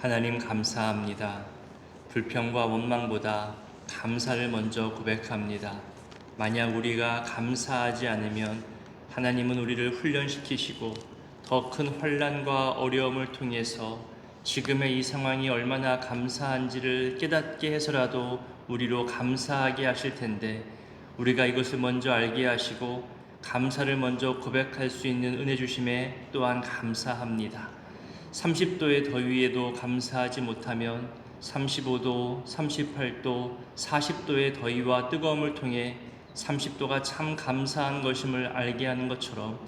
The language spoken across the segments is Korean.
하나님 감사합니다. 불평과 원망보다 감사를 먼저 고백합니다. 만약 우리가 감사하지 않으면 하나님은 우리를 훈련시키시고 더 큰 환란과 어려움을 통해서 지금의 이 상황이 얼마나 감사한지를 깨닫게 해서라도 우리로 감사하게 하실 텐데 우리가 이것을 먼저 알게 하시고 감사를 먼저 고백할 수 있는 은혜 주심에 또한 감사합니다. 30도의 더위에도 감사하지 못하면 35도, 38도, 40도의 더위와 뜨거움을 통해 30도가 참 감사한 것임을 알게 하는 것처럼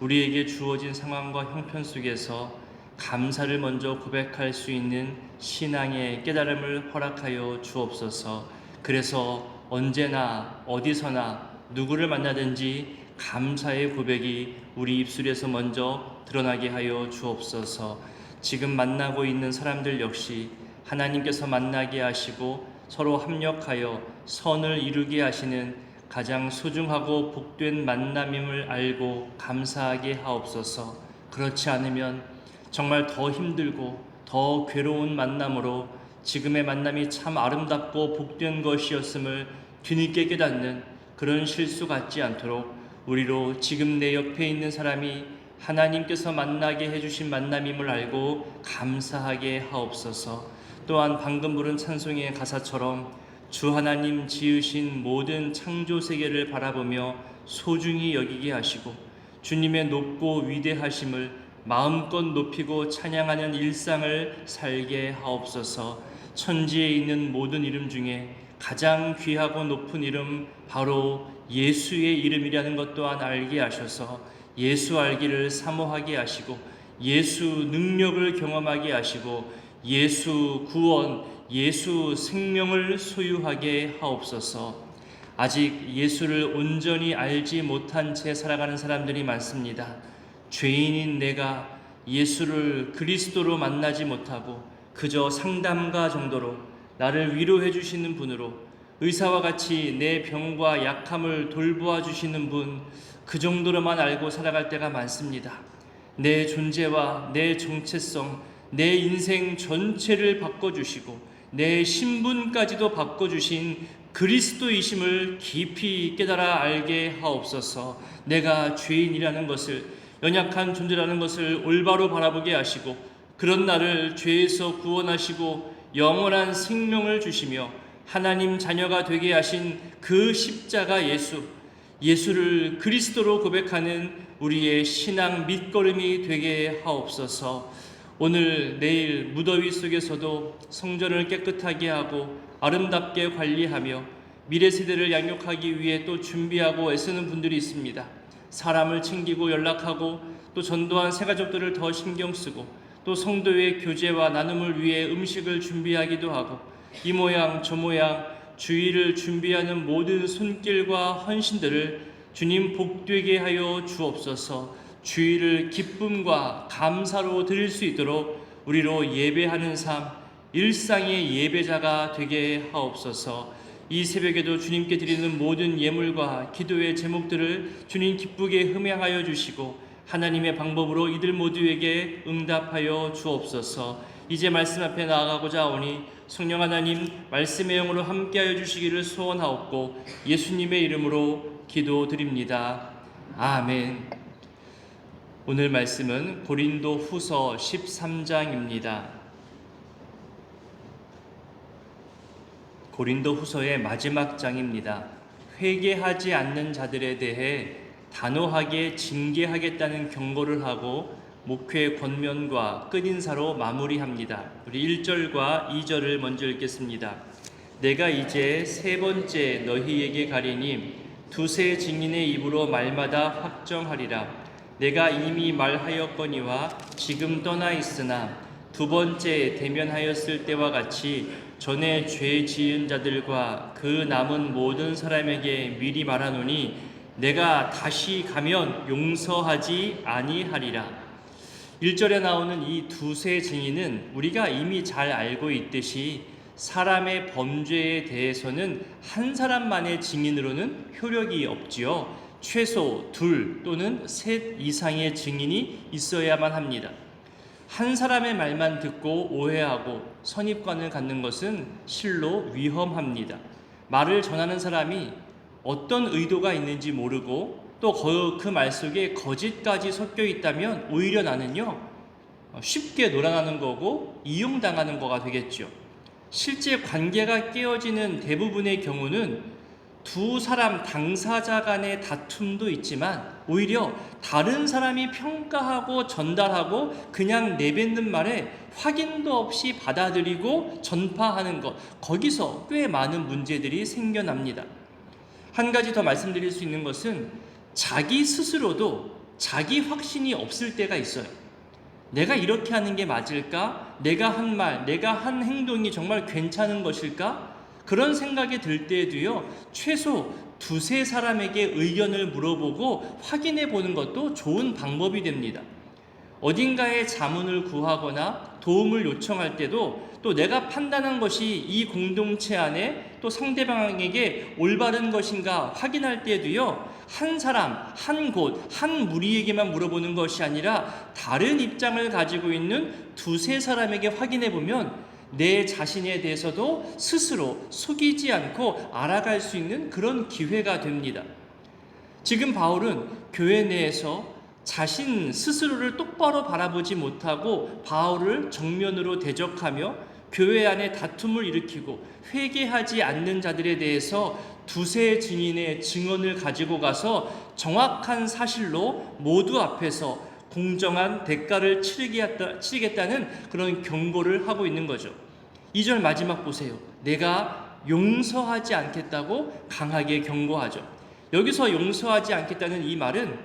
우리에게 주어진 상황과 형편 속에서 감사를 먼저 고백할 수 있는 신앙의 깨달음을 허락하여 주옵소서. 그래서 언제나 어디서나 누구를 만나든지 감사의 고백이 우리 입술에서 먼저 드러나게 하여 주옵소서. 지금 만나고 있는 사람들 역시 하나님께서 만나게 하시고 서로 합력하여 선을 이루게 하시는 가장 소중하고 복된 만남임을 알고 감사하게 하옵소서. 그렇지 않으면 정말 더 힘들고 더 괴로운 만남으로 지금의 만남이 참 아름답고 복된 것이었음을 뒤늦게 깨닫는 그런 실수 같지 않도록 우리로 지금 내 옆에 있는 사람이 하나님께서 만나게 해주신 만남임을 알고 감사하게 하옵소서. 또한 방금 부른 찬송의 가사처럼 주 하나님 지으신 모든 창조 세계를 바라보며 소중히 여기게 하시고 주님의 높고 위대하심을 마음껏 높이고 찬양하는 일상을 살게 하옵소서. 천지에 있는 모든 이름 중에 가장 귀하고 높은 이름 바로 예수의 이름이라는 것 또한 알게 하셔서 예수 알기를 사모하게 하시고 예수 능력을 경험하게 하시고 예수 구원, 예수 생명을 소유하게 하옵소서. 아직 예수를 온전히 알지 못한 채 살아가는 사람들이 많습니다. 죄인인 내가 예수를 그리스도로 만나지 못하고 그저 상담가 정도로 나를 위로해 주시는 분으로 의사와 같이 내 병과 약함을 돌보아 주시는 분 그 정도로만 알고 살아갈 때가 많습니다. 내 존재와 내 정체성, 내 인생 전체를 바꿔주시고 내 신분까지도 바꿔주신 그리스도이심을 깊이 깨달아 알게 하옵소서 내가 죄인이라는 것을 연약한 존재라는 것을 올바로 바라보게 하시고 그런 나를 죄에서 구원하시고 영원한 생명을 주시며 하나님 자녀가 되게 하신 그 십자가 예수 예수를 그리스도로 고백하는 우리의 신앙 밑거름이 되게 하옵소서. 오늘 내일 무더위 속에서도 성전을 깨끗하게 하고 아름답게 관리하며 미래 세대를 양육하기 위해 또 준비하고 애쓰는 분들이 있습니다. 사람을 챙기고 연락하고 또 전도한 새 가족들을 더 신경 쓰고 또 성도의 교제와 나눔을 위해 음식을 준비하기도 하고 이 모양 저 모양 주의를 준비하는 모든 손길과 헌신들을 주님 복되게 하여 주옵소서. 주의를 기쁨과 감사로 드릴 수 있도록 우리로 예배하는 삶, 일상의 예배자가 되게 하옵소서. 이 새벽에도 주님께 드리는 모든 예물과 기도의 제목들을 주님 기쁘게 흠양하여 주시고 하나님의 방법으로 이들 모두에게 응답하여 주옵소서 이제 말씀 앞에 나아가고자 하오니 성령 하나님 말씀의 영으로 함께하여 주시기를 소원하옵고 예수님의 이름으로 기도드립니다. 아멘. 오늘 말씀은 고린도 후서 13장입니다. 고린도 후서의 마지막 장입니다. 회개하지 않는 자들에 대해 단호하게 징계하겠다는 경고를 하고 목회 권면과 끝인사로 마무리합니다. 우리 1절과 2절을 먼저 읽겠습니다. 내가 이제 세 번째 너희에게 가리니 두세 증인의 입으로 말마다 확정하리라. 내가 이미 말하였거니와 지금 떠나 있으나 두 번째 대면하였을 때와 같이 전에 죄 지은 자들과 그 남은 모든 사람에게 미리 말하노니 내가 다시 가면 용서하지 아니하리라. 1절에 나오는 이 두세 증인은 우리가 이미 잘 알고 있듯이 사람의 범죄에 대해서는 한 사람만의 증인으로는 효력이 없지요. 최소 둘 또는 셋 이상의 증인이 있어야만 합니다. 한 사람의 말만 듣고 오해하고 선입관을 갖는 것은 실로 위험합니다. 말을 전하는 사람이 어떤 의도가 있는지 모르고 또그말 속에 거짓까지 섞여 있다면 오히려 나는요 쉽게 놀아나는 거고 이용당하는 거가 되겠죠. 실제 관계가 깨어지는 대부분의 경우는 두 사람 당사자 간의 다툼도 있지만 오히려 다른 사람이 평가하고 전달하고 그냥 내뱉는 말에 확인도 없이 받아들이고 전파하는 것 거기서 꽤 많은 문제들이 생겨납니다. 한 가지 더 말씀드릴 수 있는 것은 자기 스스로도 자기 확신이 없을 때가 있어요. 내가 이렇게 하는 게 맞을까? 내가 한 말, 내가 한 행동이 정말 괜찮은 것일까? 그런 생각이 들 때에도요, 최소 두세 사람에게 의견을 물어보고 확인해 보는 것도 좋은 방법이 됩니다. 어딘가에 자문을 구하거나 도움을 요청할 때도 또 내가 판단한 것이 이 공동체 안에 또 상대방에게 올바른 것인가 확인할 때도요, 한 사람, 한 곳, 한 무리에게만 물어보는 것이 아니라 다른 입장을 가지고 있는 두세 사람에게 확인해 보면 내 자신에 대해서도 스스로 속이지 않고 알아갈 수 있는 그런 기회가 됩니다. 지금 바울은 교회 내에서 자신 스스로를 똑바로 바라보지 못하고 바울을 정면으로 대적하며 교회 안에 다툼을 일으키고 회개하지 않는 자들에 대해서 두세 증인의 증언을 가지고 가서 정확한 사실로 모두 앞에서 공정한 대가를 치르겠다 는 그런 경고를 하고 있는 거죠. 2절 마지막 보세요. 내가 용서하지 않겠다고 강하게 경고하죠. 여기서 용서하지 않겠다는 이 말은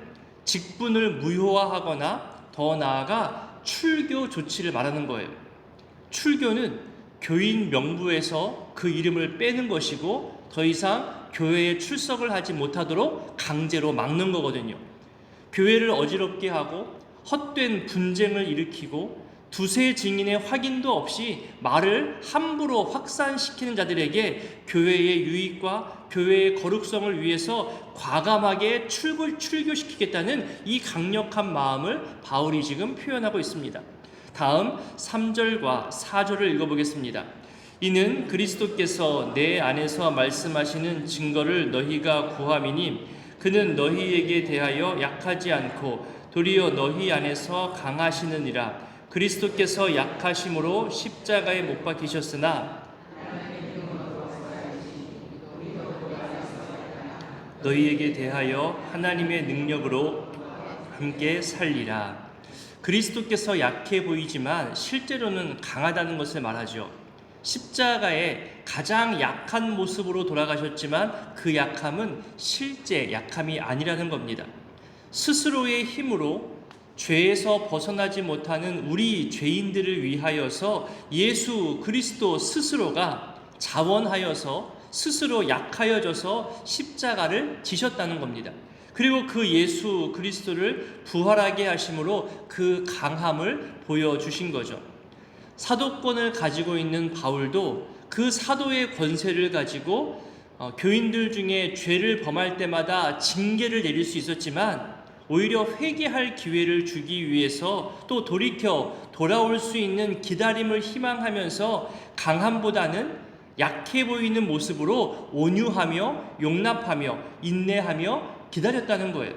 직분을 무효화하거나 더 나아가 출교 조치를 말하는 거예요. 출교는 교인 명부에서 그 이름을 빼는 것이고 더 이상 교회에 출석을 하지 못하도록 강제로 막는 거거든요. 교회를 어지럽게 하고 헛된 분쟁을 일으키고 두세 증인의 확인도 없이 말을 함부로 확산시키는 자들에게 교회의 유익과 교회의 거룩성을 위해서 과감하게 출교, 출교시키겠다는 이 강력한 마음을 바울이 지금 표현하고 있습니다. 다음 3절과 4절을 읽어보겠습니다. 이는 그리스도께서 내 안에서 말씀하시는 증거를 너희가 구함이니 그는 너희에게 대하여 약하지 않고 도리어 너희 안에서 강하시느니라. 그리스도께서 약하심으로 십자가에 못 박히셨으나 너희에게 대하여 하나님의 능력으로 함께 살리라. 그리스도께서 약해 보이지만 실제로는 강하다는 것을 말하죠. 십자가에 가장 약한 모습으로 돌아가셨지만 그 약함은 실제 약함이 아니라는 겁니다. 스스로의 힘으로 죄에서 벗어나지 못하는 우리 죄인들을 위하여서 예수 그리스도 스스로가 자원하여서 스스로 약하여져서 십자가를 지셨다는 겁니다. 그리고 그 예수 그리스도를 부활하게 하심으로 그 강함을 보여주신 거죠. 사도권을 가지고 있는 바울도 그 사도의 권세를 가지고 어, 교인들 중에 죄를 범할 때마다 징계를 내릴 수 있었지만 오히려 회개할 기회를 주기 위해서 또 돌이켜 돌아올 수 있는 기다림을 희망하면서 강함보다는 약해 보이는 모습으로 온유하며 용납하며 인내하며 기다렸다는 거예요.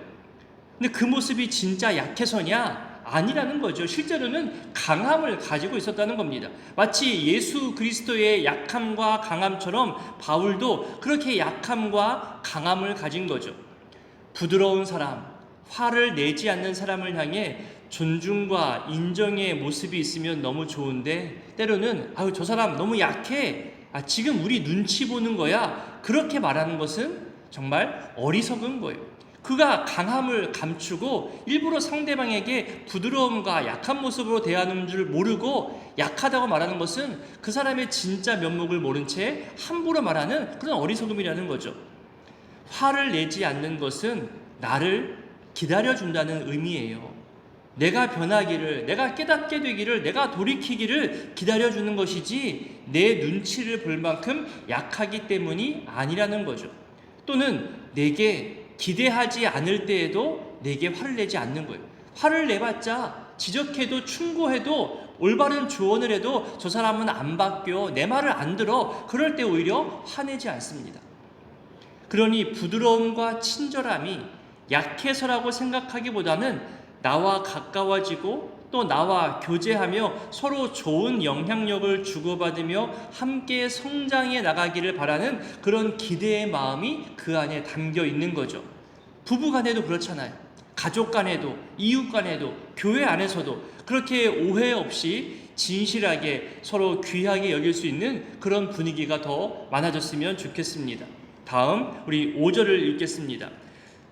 근데 그 모습이 진짜 약해서냐? 아니라는 거죠. 실제로는 강함을 가지고 있었다는 겁니다. 마치 예수 그리스도의 약함과 강함처럼 바울도 그렇게 약함과 강함을 가진 거죠. 부드러운 사람, 화를 내지 않는 사람을 향해 존중과 인정의 모습이 있으면 너무 좋은데 때로는 아유 저 사람 너무 약해 아 지금 우리 눈치 보는 거야 그렇게 말하는 것은 정말 어리석은 거예요. 그가 강함을 감추고 일부러 상대방에게 부드러움과 약한 모습으로 대하는 줄 모르고 약하다고 말하는 것은 그 사람의 진짜 면목을 모른 채 함부로 말하는 그런 어리석음이라는 거죠. 화를 내지 않는 것은 나를 기다려준다는 의미예요. 내가 변하기를, 내가 깨닫게 되기를, 내가 돌이키기를 기다려주는 것이지 내 눈치를 볼 만큼 약하기 때문이 아니라는 거죠. 또는 내게 기대하지 않을 때에도 내게 화를 내지 않는 거예요. 화를 내봤자 지적해도 충고해도 올바른 조언을 해도 저 사람은 안 바뀌어 내 말을 안 들어 그럴 때 오히려 화내지 않습니다. 그러니 부드러움과 친절함이 약해서라고 생각하기보다는 나와 가까워지고 또 나와 교제하며 서로 좋은 영향력을 주고받으며 함께 성장해 나가기를 바라는 그런 기대의 마음이 그 안에 담겨 있는 거죠. 부부 간에도 그렇잖아요. 가족 간에도, 이웃 간에도, 교회 안에서도 그렇게 오해 없이 진실하게 서로 귀하게 여길 수 있는 그런 분위기가 더 많아졌으면 좋겠습니다. 다음 우리 5절을 읽겠습니다.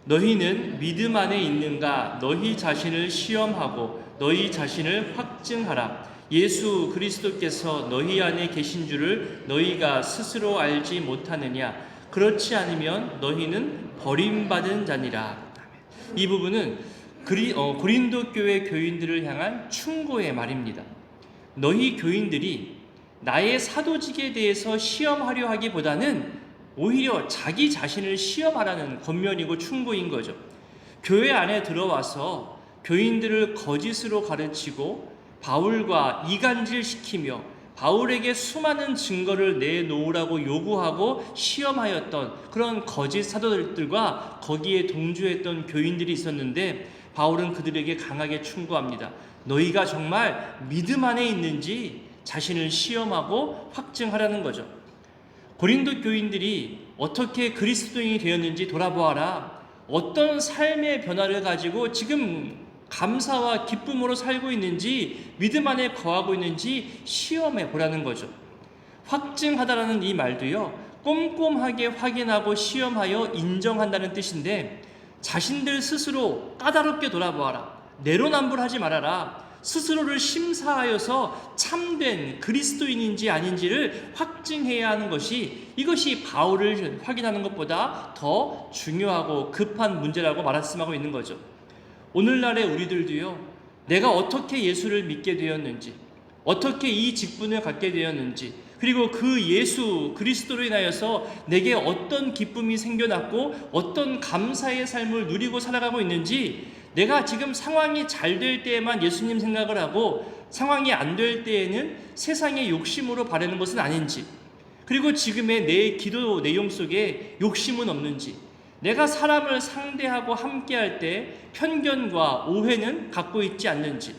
너희는 믿음 안에 있는가 너희 자신을 시험하고 너희 자신을 확증하라. 예수 그리스도께서 너희 안에 계신 줄을 너희가 스스로 알지 못하느냐? 그렇지 않으면 너희는 버림받은 자니라. 이 부분은 그리, 어, 고린도 교회 교인들을 향한 충고의 말입니다. 너희 교인들이 나의 사도직에 대해서 시험하려 하기보다는 오히려 자기 자신을 시험하라는 권면이고 충고인 거죠. 교회 안에 들어와서 교인들을 거짓으로 가르치고 바울과 이간질 시키며 바울에게 수많은 증거를 내놓으라고 요구하고 시험하였던 그런 거짓 사도들과 거기에 동조했던 교인들이 있었는데 바울은 그들에게 강하게 충고합니다. 너희가 정말 믿음 안에 있는지 자신을 시험하고 확증하라는 거죠. 고린도 교인들이 어떻게 그리스도인이 되었는지 돌아보아라. 어떤 삶의 변화를 가지고 지금 감사와 기쁨으로 살고 있는지 믿음 안에 거하고 있는지 시험해 보라는 거죠. 확증하다라는 이 말도요. 꼼꼼하게 확인하고 시험하여 인정한다는 뜻인데 자신들 스스로 까다롭게 돌아보아라. 내로남불하지 말아라. 스스로를 심사하여서 참된 그리스도인인지 아닌지를 확증해야 하는 것이 이것이 바울을 확인하는 것보다 더 중요하고 급한 문제라고 말씀하고 있는 거죠. 오늘날의 우리들도요, 내가 어떻게 예수를 믿게 되었는지, 어떻게 이 직분을 갖게 되었는지, 그리고 그 예수 그리스도로 인하여서 내게 어떤 기쁨이 생겨났고 어떤 감사의 삶을 누리고 살아가고 있는지 내가 지금 상황이 잘 될 때에만 예수님 생각을 하고 상황이 안 될 때에는 세상의 욕심으로 바라는 것은 아닌지 그리고 지금의 내 기도 내용 속에 욕심은 없는지 내가 사람을 상대하고 함께할 때 편견과 오해는 갖고 있지 않는지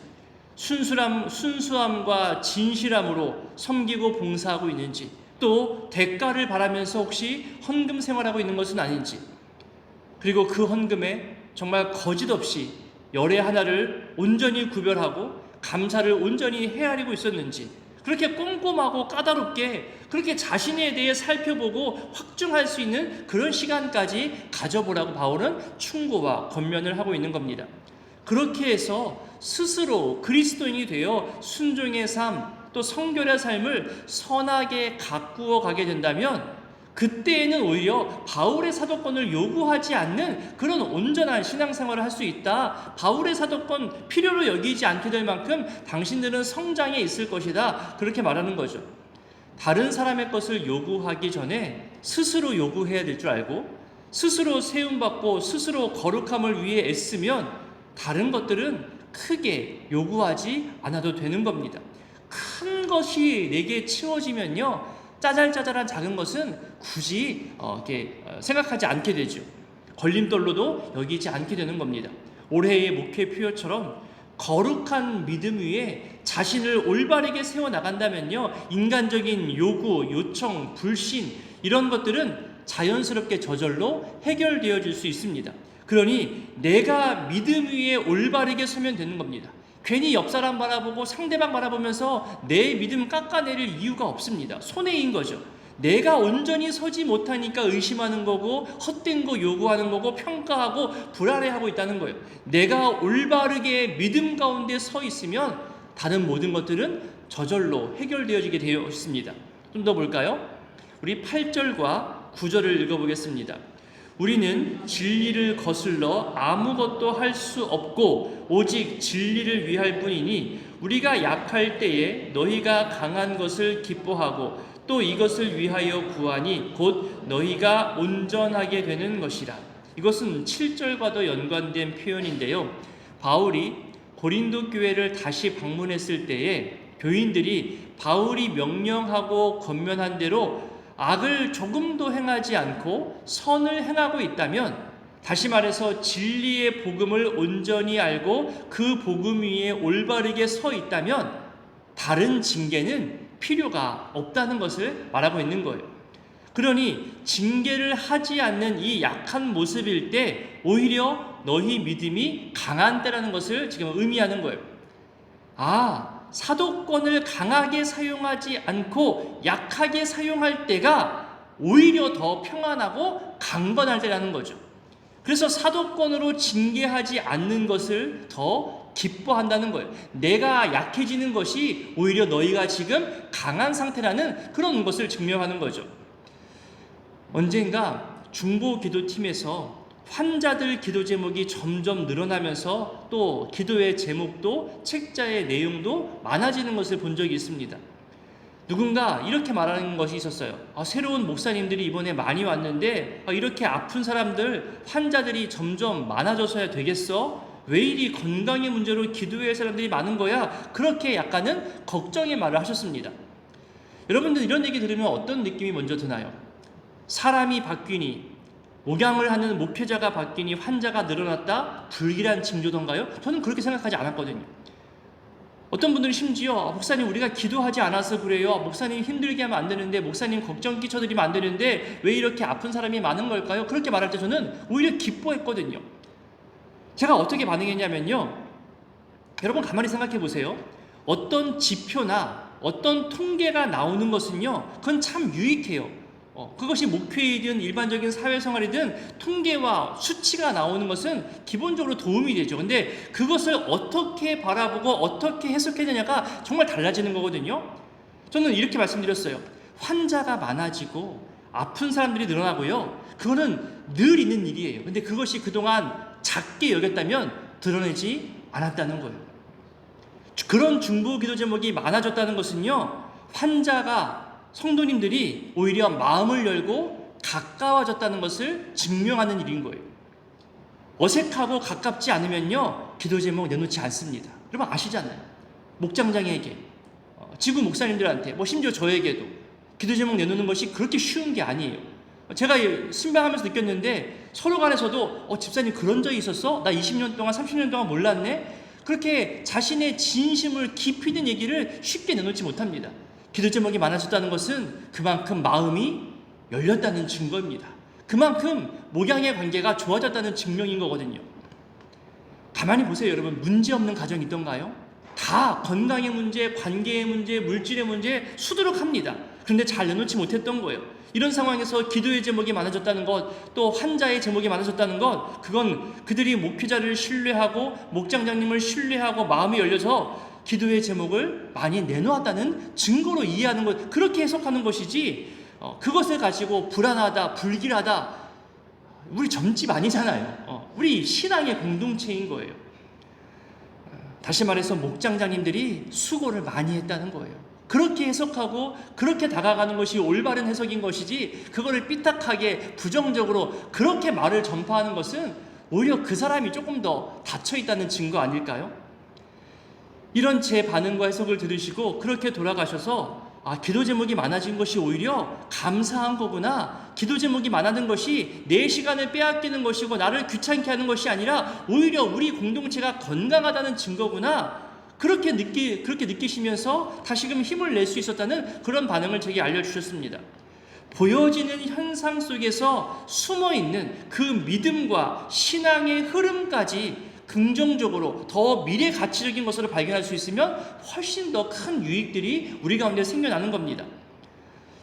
순수함, 순수함과 진실함으로 섬기고 봉사하고 있는지 또 대가를 바라면서 혹시 헌금 생활하고 있는 것은 아닌지 그리고 그 헌금에 정말 거짓 없이 열의 하나를 온전히 구별하고 감사를 온전히 헤아리고 있었는지 그렇게 꼼꼼하고 까다롭게 그렇게 자신에 대해 살펴보고 확증할 수 있는 그런 시간까지 가져보라고 바울은 충고와 권면을 하고 있는 겁니다. 그렇게 해서 스스로 그리스도인이 되어 순종의 삶, 또 성결의 삶을 선하게 가꾸어 가게 된다면 그때에는 오히려 바울의 사도권을 요구하지 않는 그런 온전한 신앙생활을 할 수 있다. 바울의 사도권 필요로 여기지 않게 될 만큼 당신들은 성장에 있을 것이다. 그렇게 말하는 거죠. 다른 사람의 것을 요구하기 전에 스스로 요구해야 될 줄 알고 스스로 세움받고 스스로 거룩함을 위해 애쓰면 다른 것들은 크게 요구하지 않아도 되는 겁니다. 큰 것이 내게 치워지면요. 짜잘짜잘한 작은 것은 굳이 어, 이렇게 어, 생각하지 않게 되죠. 걸림돌로도 여기지 않게 되는 겁니다. 올해의 목회 표어처럼 거룩한 믿음 위에 자신을 올바르게 세워 나간다면요. 인간적인 요구, 요청, 불신 이런 것들은 자연스럽게 저절로 해결되어질 수 있습니다. 그러니 내가 믿음 위에 올바르게 서면 되는 겁니다. 괜히 옆 사람 바라보고 상대방 바라보면서 내 믿음 깎아내릴 이유가 없습니다. 손해인 거죠. 내가 온전히 서지 못하니까 의심하는 거고 헛된 거 요구하는 거고 평가하고 불안해하고 있다는 거예요. 내가 올바르게 믿음 가운데 서 있으면 다른 모든 것들은 저절로 해결되어지게 되어 있습니다. 좀 더 볼까요? 우리 8절과 9절을 읽어보겠습니다. 우리는 진리를 거슬러 아무것도 할 수 없고 오직 진리를 위할 뿐이니 우리가 약할 때에 너희가 강한 것을 기뻐하고 또 이것을 위하여 구하니 곧 너희가 온전하게 되는 것이라. 이것은 7절과도 연관된 표현인데요. 바울이 고린도 교회를 다시 방문했을 때에 교인들이 바울이 명령하고 권면한 대로 악을 조금도 행하지 않고 선을 행하고 있다면 다시 말해서 진리의 복음을 온전히 알고 그 복음 위에 올바르게 서 있다면 다른 징계는 필요가 없다는 것을 말하고 있는 거예요. 그러니 징계를 하지 않는 이 약한 모습일 때 오히려 너희 믿음이 강한 때라는 것을 지금 의미하는 거예요. 아, 사도권을 강하게 사용하지 않고 약하게 사용할 때가 오히려 더 평안하고 강건할 때라는 거죠. 그래서 사도권으로 징계하지 않는 것을 더 기뻐한다는 거예요. 내가 약해지는 것이 오히려 너희가 지금 강한 상태라는 그런 것을 증명하는 거죠. 언젠가 중보 기도팀에서 환자들 기도 제목이 점점 늘어나면서 또 기도의 제목도 책자의 내용도 많아지는 것을 본 적이 있습니다. 누군가 이렇게 말하는 것이 있었어요. 아, 새로운 목사님들이 이번에 많이 왔는데 아, 이렇게 아픈 사람들, 환자들이 점점 많아져서야 되겠어? 왜 이리 건강의 문제로 할 사람들이 많은 거야? 그렇게 약간은 걱정의 말을 하셨습니다. 여러분들 이런 얘기 들으면 어떤 느낌이 먼저 드나요? 사람이 바뀌니 목양을 하는 목회자가 바뀌니 환자가 늘어났다 불길한 징조던가요? 저는 그렇게 생각하지 않았거든요. 어떤 분들이 심지어 아, 목사님 우리가 기도하지 않아서 그래요. 목사님 힘들게 하면 안 되는데 목사님 걱정 끼쳐드리면 안 되는데 왜 이렇게 아픈 사람이 많은 걸까요? 그렇게 말할 때 저는 오히려 기뻐했거든요. 제가 어떻게 반응했냐면요. 여러분 가만히 생각해 보세요. 어떤 지표나 어떤 통계가 나오는 것은요. 그건 참 유익해요. 어, 그것이 목회이든 일반적인 사회생활이든 통계와 수치가 나오는 것은 기본적으로 도움이 되죠. 근데 그것을 어떻게 바라보고 어떻게 해석해야 되냐가 정말 달라지는 거거든요. 저는 이렇게 말씀드렸어요. 환자가 많아지고 아픈 사람들이 늘어나고요. 그거는 늘 있는 일이에요. 근데 그것이 그동안 작게 여겼다면 드러내지 않았다는 거예요. 그런 중보 기도 제목이 많아졌다는 것은요. 환자가 성도님들이 오히려 마음을 열고 가까워졌다는 것을 증명하는 일인 거예요. 어색하고 가깝지 않으면요, 기도 제목 내놓지 않습니다. 여러분 아시잖아요. 목장장에게, 어, 지구 목사님들한테, 뭐 심지어 저에게도 기도 제목 내놓는 것이 그렇게 쉬운 게 아니에요. 제가 신방하면서 느꼈는데 서로 간에서도 어, 집사님 그런 적이 있었어? 나 20년 동안, 30년 동안 몰랐네? 그렇게 자신의 진심을 깊이 있는 얘기를 쉽게 내놓지 못합니다. 기도 제목이 많아졌다는 것은 그만큼 마음이 열렸다는 증거입니다. 그만큼 목양의 관계가 좋아졌다는 증명인 거거든요. 가만히 보세요, 여러분. 문제 없는 가정이 있던가요? 다 건강의 문제, 관계의 문제, 물질의 문제 수두룩합니다. 그런데 잘 내놓지 못했던 거예요. 이런 상황에서 기도의 제목이 많아졌다는 것, 또 환자의 제목이 많아졌다는 것, 그건 그들이 목회자를 신뢰하고 목장장님을 신뢰하고 마음이 열려서 기도의 제목을 많이 내놓았다는 증거로 이해하는 것, 그렇게 해석하는 것이지, 어, 그것을 가지고 불안하다, 불길하다, 우리 점집 아니잖아요. 어, 우리 신앙의 공동체인 거예요. 다시 말해서 목장장님들이 수고를 많이 했다는 거예요. 그렇게 해석하고 그렇게 다가가는 것이 올바른 해석인 것이지 그거를 삐딱하게 부정적으로 그렇게 말을 전파하는 것은 오히려 그 사람이 조금 더 닫혀 있다는 증거 아닐까요? 이런 제 반응과 해석을 들으시고 그렇게 돌아가셔서 아, 기도 제목이 많아진 것이 오히려 감사한 거구나. 기도 제목이 많아진 것이 내 시간을 빼앗기는 것이고 나를 귀찮게 하는 것이 아니라 오히려 우리 공동체가 건강하다는 증거구나. 그렇게 느끼 그렇게 느끼시면서 다시금 힘을 낼 수 있었다는 그런 반응을 제게 알려 주셨습니다. 보여지는 현상 속에서 숨어 있는 그 믿음과 신앙의 흐름까지 긍정적으로 더 미래 가치적인 것으로 발견할 수 있으면 훨씬 더 큰 유익들이 우리 가운데 생겨나는 겁니다.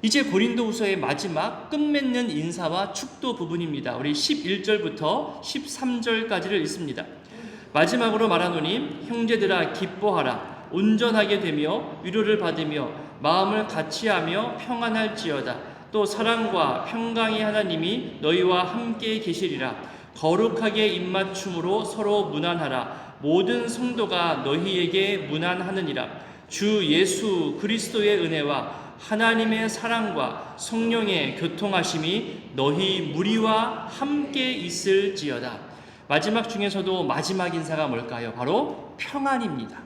이제 고린도후서의 마지막 끝맺는 인사와 축도 부분입니다. 우리 11절부터 13절까지를 읽습니다. 마지막으로 말하노니 형제들아 기뻐하라 온전하게 되며 위로를 받으며 마음을 같이하며 평안할지어다 또 사랑과 평강의 하나님이 너희와 함께 계시리라 거룩하게 입맞춤으로 서로 무난하라 모든 성도가 너희에게 무난하느니라 주 예수 그리스도의 은혜와 하나님의 사랑과 성령의 교통하심이 너희 무리와 함께 있을지어다 마지막 중에서도 마지막 인사가 뭘까요? 바로 평안입니다.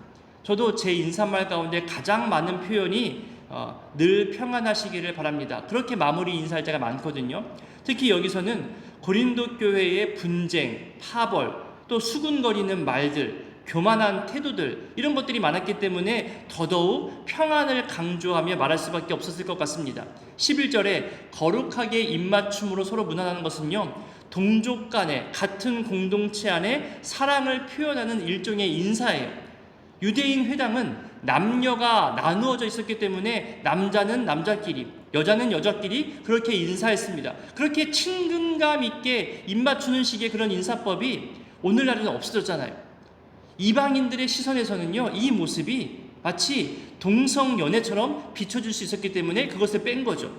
저도 제 인사말 가운데 가장 많은 표현이 어, 늘 평안하시기를 바랍니다. 그렇게 마무리 인사할 때가 많거든요. 특히 여기서는 고린도 교회의 분쟁, 파벌, 또 수군거리는 말들, 교만한 태도들 이런 것들이 많았기 때문에 더더욱 평안을 강조하며 말할 수밖에 없었을 것 같습니다. 11절에 거룩하게 입맞춤으로 서로 무난하는 것은요. 동족 간에 같은 공동체 안에 사랑을 표현하는 일종의 인사예요. 유대인 회당은 남녀가 나누어져 있었기 때문에 남자는 남자끼리, 여자는 여자끼리 그렇게 인사했습니다. 그렇게 친근감 있게 입맞추는 식의 그런 인사법이 오늘날에는 없어졌잖아요. 이방인들의 시선에서는요, 이 모습이 마치 동성 연애처럼 비춰줄 수 있었기 때문에 그것을 뺀 거죠.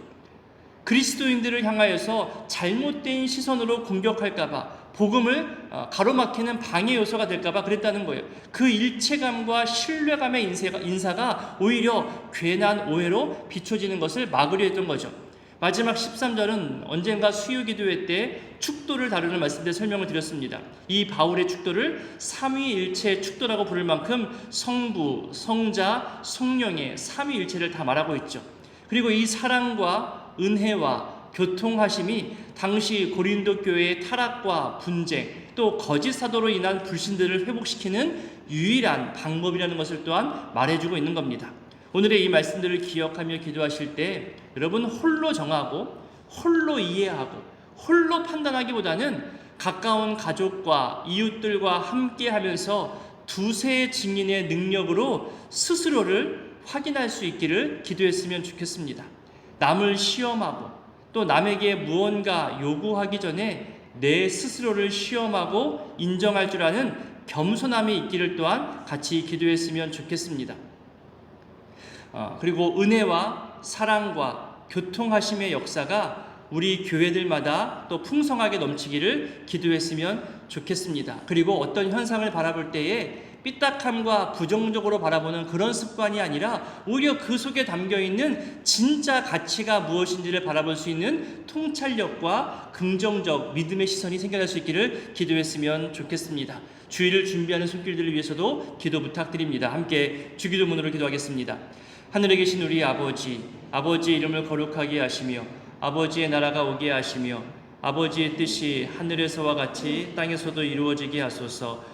그리스도인들을 향하여서 잘못된 시선으로 공격할까봐 복음을 어, 가로막히는 방해 요소가 될까봐 그랬다는 거예요. 그 일체감과 신뢰감의 인사가, 오히려 괜한 오해로 비춰지는 것을 막으려 했던 거죠. 마지막 13절은 언젠가 수요 기도회 때 축도를 다루는 말씀 때 설명을 드렸습니다. 이 바울의 축도를 삼위일체 축도라고 부를 만큼 성부, 성자, 성령의 삼위일체를 다 말하고 있죠. 그리고 이 사랑과 은혜와 교통하심이 당시 고린도 교회의 타락과 분쟁 또 거짓 사도로 인한 불신들을 회복시키는 유일한 방법이라는 것을 또한 말해주고 있는 겁니다. 오늘의 이 말씀들을 기억하며 기도하실 때 여러분 홀로 정하고 홀로 이해하고 홀로 판단하기보다는 가까운 가족과 이웃들과 함께 하면서 두세 증인의 능력으로 스스로를 확인할 수 있기를 기도했으면 좋겠습니다. 남을 시험하고 또 남에게 무언가 요구하기 전에 내 스스로를 시험하고 인정할 줄 아는 겸손함이 있기를 또한 같이 기도했으면 좋겠습니다. 어, 그리고 은혜와 사랑과 교통하심의 역사가 우리 교회들마다 또 풍성하게 넘치기를 기도했으면 좋겠습니다. 그리고 어떤 현상을 바라볼 때에 삐딱함과 부정적으로 바라보는 그런 습관이 아니라 오히려 그 속에 담겨 있는 진짜 가치가 무엇인지를 바라볼 수 있는 통찰력과 긍정적 믿음의 시선이 생겨날 수 있기를 기도했으면 좋겠습니다. 주의를 준비하는 손길들을 위해서도 기도 부탁드립니다. 함께 주기도문으로 기도하겠습니다. 하늘에 계신 우리 아버지, 아버지의 이름을 거룩하게 하시며 아버지의 나라가 오게 하시며 아버지의 뜻이 하늘에서와 같이 땅에서도 이루어지게 하소서.